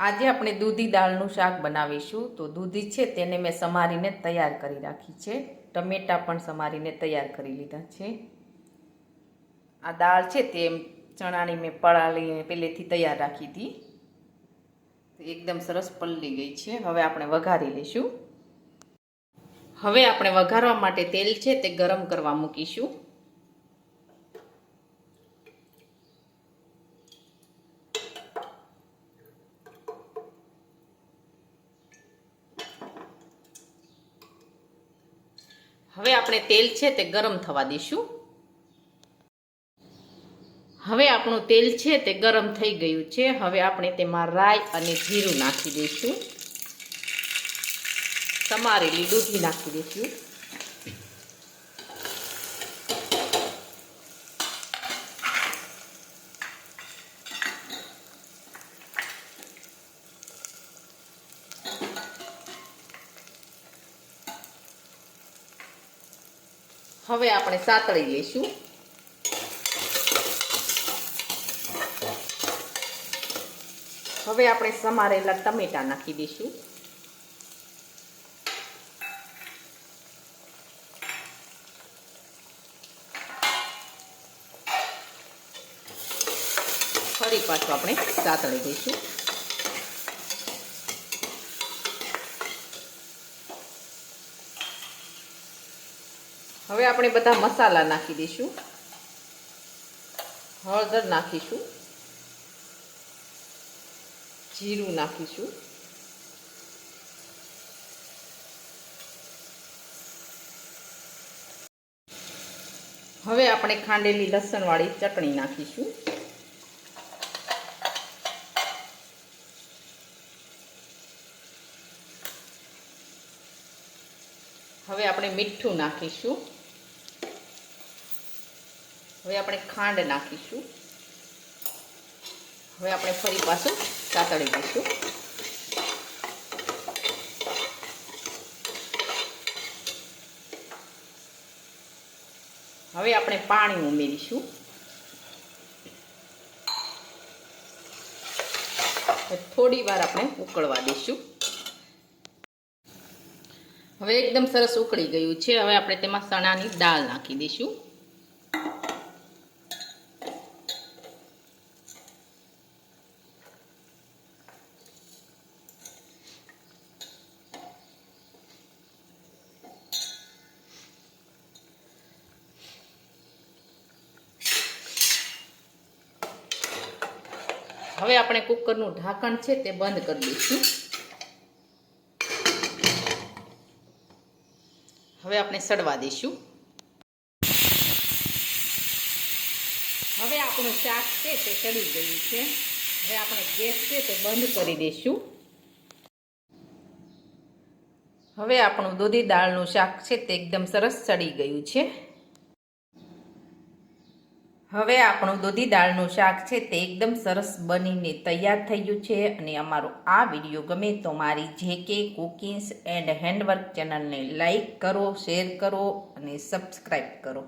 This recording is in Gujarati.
આજે આપણે દૂધી દાળનું શાક બનાવીશું. તો દૂધી છે તેને મેં સમારીને તૈયાર કરી રાખી છે. ટમેટા પણ સમારીને તૈયાર કરી લીધા છે. આ દાળ છે તે ચણાની મેં પલાળી પહેલેથી તૈયાર રાખી હતી. એકદમ સરસ પલળી ગઈ છે. હવે આપણે વઘારી લઈશું. હવે આપણે વઘારવા માટે તેલ છે તે ગરમ કરવા મૂકીશું. હવે આપણે તેલ છે તે ગરમ થવા દઈશું. હવે આપણું તેલ છે તે ગરમ થઈ ગયું છે. હવે આપણે તેમાં રાઈ અને જીરું નાખી દઈશું. સમારેલી દૂધી નાખી દઈશું. હવે આપણે સાતળી લઈશું. હવે આપણે સમારેલા ટમેટા નાખી દઈશું. ફરી પાછું આપણે સાતળી દઈશું હવે આપણે બધા મસાલા નાખી દઈશું. હળદર નાખીશું. જીરું નાખીશું. હવે આપણે ખાંડેલી લસણવાળી ચટણી નાખીશું. હવે આપણે મીઠું નાખીશું. હવે આપણે ખાંડ નાખીશું. હવે આપણે ફરી પાછું સાતળી દઈશું હવે આપણે પાણી ઉમેરીશું. થોડી વાર આપણે ઉકળવા દઈશું. હવે એકદમ સરસ ઉકળી ગયું છે. હવે આપણે તેમાં ચણાની દાળ નાખી દઈશું. હવે આપણે કુકરનું ઢાંકણ છે તે બંધ કરી દઈશું. હવે આપણે સડવા દઈશું. હવે આપણું શાક છે તે ચડી ગયું છે. હવે આપણે ગેસ છે તે બંધ કરી દઈશું. હવે આપણું દૂધી દાળનું શાક છે તે એકદમ સરસ ચડી ગયું છે. હવે આપણું દૂધી દાળનું શાક છે તે એકદમ સરસ બનીને તૈયાર થઈ ગયું છે અને અમારો આ વીડિયો ગમે તો મારી જે કે કુકિંગ્સ એન્ડ હેન્ડવર્ક ચેનલને લાઈક કરો, શેર કરો અને સબસ્ક્રાઈબ કરો.